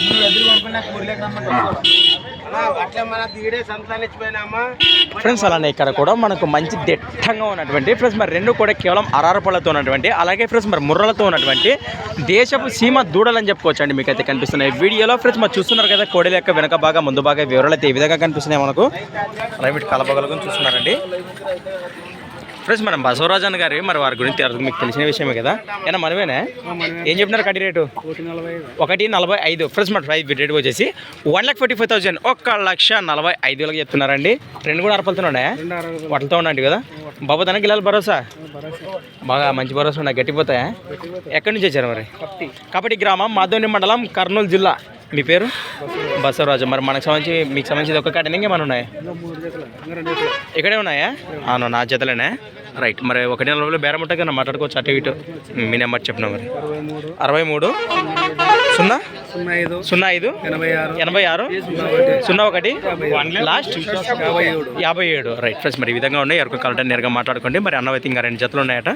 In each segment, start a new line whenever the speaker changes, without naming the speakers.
ఇప్పుడు ఎదురు పంపిన కూరలేక అట్లా మన దిగడే సంతానం ఇచ్చిపోయినామా
ఫ్రెండ్స్ అలానే ఇక్కడ కూడా మనకు మంచి దిట్టంగా ఉన్నటువంటి ఫ్రెండ్స్ మరి రెండు కూడా కేవలం అరారపళ్ళతో ఉన్నటువంటి అలాగే ఫ్రెండ్స్ మరి ముర్రలతో ఉన్నటువంటి దేశపు సీమ దూడలు అని చెప్పుకోవచ్చు అండి మీకైతే కనిపిస్తున్నాయి. వీడియోలో ఫ్రెండ్స్ మరి చూస్తున్నారు కదా కోడెల యొక్క వెనక బాగా ముందు బాగా వివరాలు అయితే ఏ విధంగా కనిపిస్తున్నాయి మనకు. అలాగే వీటి కలపగలుగుని చూస్తున్నారండి. ఫ్రెండ్స్ మనం బసవరాజన్ గారి మరి వారి గురించి తెలుసు, మీకు తెలిసిన విషయమే కదా. ఏనా మనమేనా? ఏం చెప్పినారు కట్టి రేటు? ఒకటి నలభై ఐదు. మన ప్రైస్ రేట్ వచ్చేసి one lakh forty five thousand ఒక్క లక్ష నలభై ఐదు వేలకు చెప్తున్నారండి. రెండు కూడా అరపలతో ఉన్నాయా? వాటితో ఉండండి కదా. బాబు తనకి గిలాలి భరోసా? బాగా మంచి భరోసా ఉన్నాయి గట్టిపోతాయా? ఎక్కడి నుంచి వచ్చారు మరి? కపటి గ్రామం మాధవని మండలం కర్నూలు జిల్లా. మీ పేరు? బసవరాజు. మరి మనకు సంబంధించి మీకు సంబంధించి ఒక కట్ట ఇంకేమైనా ఉన్నాయా? ఇక్కడే ఉన్నాయా? అవును నా జతలేనే రైట్ మరి ఒకటి నెల బేరం ఉంటాయి కదా మాట్లాడుకోవచ్చు అటు ఇటు. మీ నెంబర్ చెప్పిన మరి. అరవై మూడు. సున్నా?
సున్నా ఐదు. ఎనభై ఆరు.
సున్నా ఒకటి. లాస్ట్
యాభై ఏడు.
యాభై ఏడు రైట్ ఫ్రెండ్స్ మరి ఈ విధంగా ఉన్నాయి. ఎవరికి కావాలంటే నేరుగా మాట్లాడుకోండి. మరి అన్నవైతే ఇంకా రెండు జతలు ఉన్నాయట.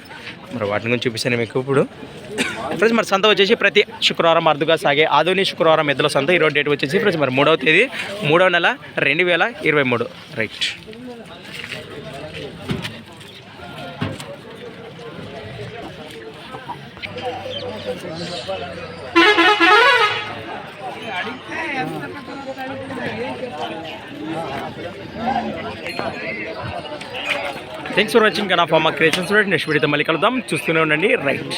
మరి వాటిని గురించి చూపిస్తాను మీకు ఇప్పుడు. ఫ్రెండ్స్ మరి సంత వచ్చేసి ప్రతి శుక్రవారం అరుదుగా సాగే ఆధుని శుక్రవారం ఎద్దుల సంత. ఈరోజు డేట్ వచ్చేసి ఫ్రెండ్స్ మరి మూడవ తేదీ మూడవ నెల రెండు వేల ఇరవై మూడు. రైట్ థ్యాంక్స్ ఫర్ వాచింగ్ నా ఫార్మా క్రియేషన్స్ నెక్స్ట్ వీడియోతో మళ్ళీ కలుద్దాం. చూస్తూనే ఉండండి. రైట్